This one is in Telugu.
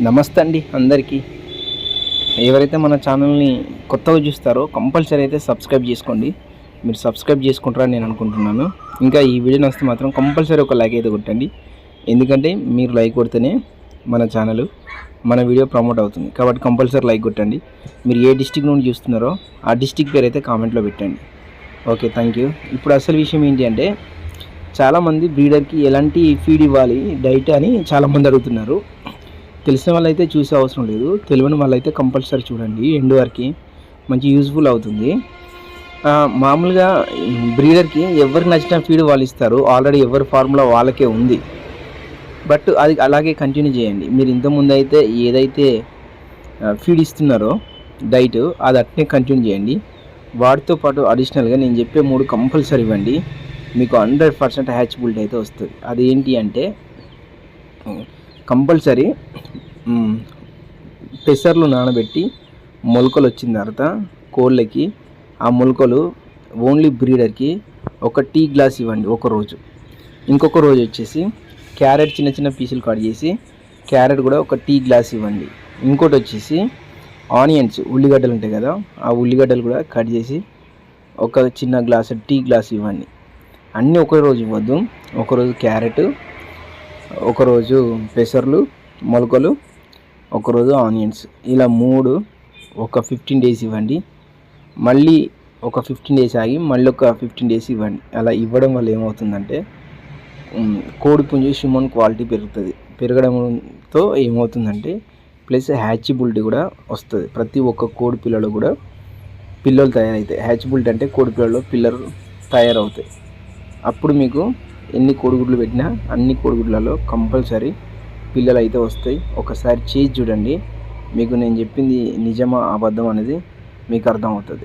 నమస్తే అండి అందరికీ. ఎవరైతే మన ఛానల్ని కొత్తగా చూస్తారో కంపల్సరీ అయితే సబ్స్క్రైబ్ చేసుకోండి. మీరు సబ్స్క్రైబ్ చేసుకుంటారని నేను అనుకుంటున్నాను. ఇంకా ఈ వీడియో నస్తే మాత్రం కంపల్సరీ ఒక లైక్ అయితే కొట్టండి. ఎందుకంటే మీరు లైక్ కొడితేనే మన ఛానల్ మన వీడియో ప్రమోట్ అవుతుంది. కాబట్టి కంపల్సరీ లైక్ కొట్టండి. మీరు ఏ డిస్టిక్ నుండి చూస్తున్నారో ఆ డిస్టిక్ పేరు అయితే కామెంట్లో పెట్టండి. Okay thank you. ఇప్పుడు అసలు విషయం ఏంటి అంటే చాలామంది బ్రీడర్కి ఎలాంటి ఫీడ్ ఇవ్వాలి డైట్ అని చాలామంది అడుగుతున్నారు. తెలిసిన వాళ్ళైతే చూసే అవసరం లేదు. తెలియని వాళ్ళైతే కంపల్సరీ చూడండి. ఎండ్ వరకు మంచి యూజ్ఫుల్ అవుతుంది. మామూలుగా బ్రీడర్కి ఎవరికి నచ్చిన ఫీడ్ వాళ్ళు ఇస్తారు. ఆల్రెడీ ఎవరి ఫార్ములా వాళ్ళకే ఉంది. బట్ అది అలాగే కంటిన్యూ చేయండి. మీరు ఇంతకుముందు అయితే ఏదైతే ఫీడ్ ఇస్తున్నారో డైట్ అది అట్నే కంటిన్యూ చేయండి. వాటితో పాటు అడిషనల్గా నేను చెప్పే మూడు కంపల్సరీ ఇవ్వండి. మీకు హండ్రెడ్ పర్సెంట్ హ్యాచబిలిటీ అయితే వస్తుంది. అది ఏంటి అంటే కంపల్సరీ పెసర్లు నానబెట్టి మొలకలు వచ్చిన తర్వాత కోళ్ళకి ఆ మొలకలు ఓన్లీ బ్రీడర్కి ఒక టీ గ్లాస్ ఇవ్వండి ఒక రోజు. ఇంకొక రోజు వచ్చేసి క్యారెట్ చిన్న చిన్న పీసులు కట్ చేసి క్యారెట్ కూడా ఒక టీ గ్లాస్ ఇవ్వండి. ఇంకోటి వచ్చేసి ఆనియన్స్ ఉల్లిగడ్డలు ఉంటాయి కదా ఆ ఉల్లిగడ్డలు కూడా కట్ చేసి ఒక చిన్న గ్లాస్ టీ గ్లాస్ ఇవ్వండి. అన్నీ ఒక రోజు ఇవ్వద్దు ఒకరోజు క్యారెట్ ఒకరోజు పెసర్లు మొలకలు ఒకరోజు ఆనియన్స్. ఇలా మూడు ఒక ఫిఫ్టీన్ డేస్ ఇవ్వండి. మళ్ళీ ఒక ఫిఫ్టీన్ డేస్ ఆగి మళ్ళీ ఒక ఫిఫ్టీన్ డేస్ ఇవ్వండి. అలా ఇవ్వడం వల్ల ఏమవుతుందంటే కోడి పుంజు హ్యూమన్ క్వాలిటీ పెరుగుతుంది. పెరగడంతో ఏమవుతుందంటే ప్లస్ హ్యాచిబిలిటీ కూడా వస్తుంది. ప్రతి ఒక్క కోడి పిల్లలు కూడా పిల్లలు తయారవుతాయి హ్యాచిబిలిటీ అంటే కోడి పిల్లలు పిల్లలు తయారవుతాయి. అప్పుడు మీకు ఎన్ని కోడిగుడ్లు పెట్టినా అన్ని కోడిగుడ్లలో కంపల్సరీ పిల్లలు అయితే వస్తాయి. ఒకసారి చేసి చూడండి. మీకు నేను చెప్పింది నిజమా అబద్ధం అనేది మీకు అర్థమవుతుంది.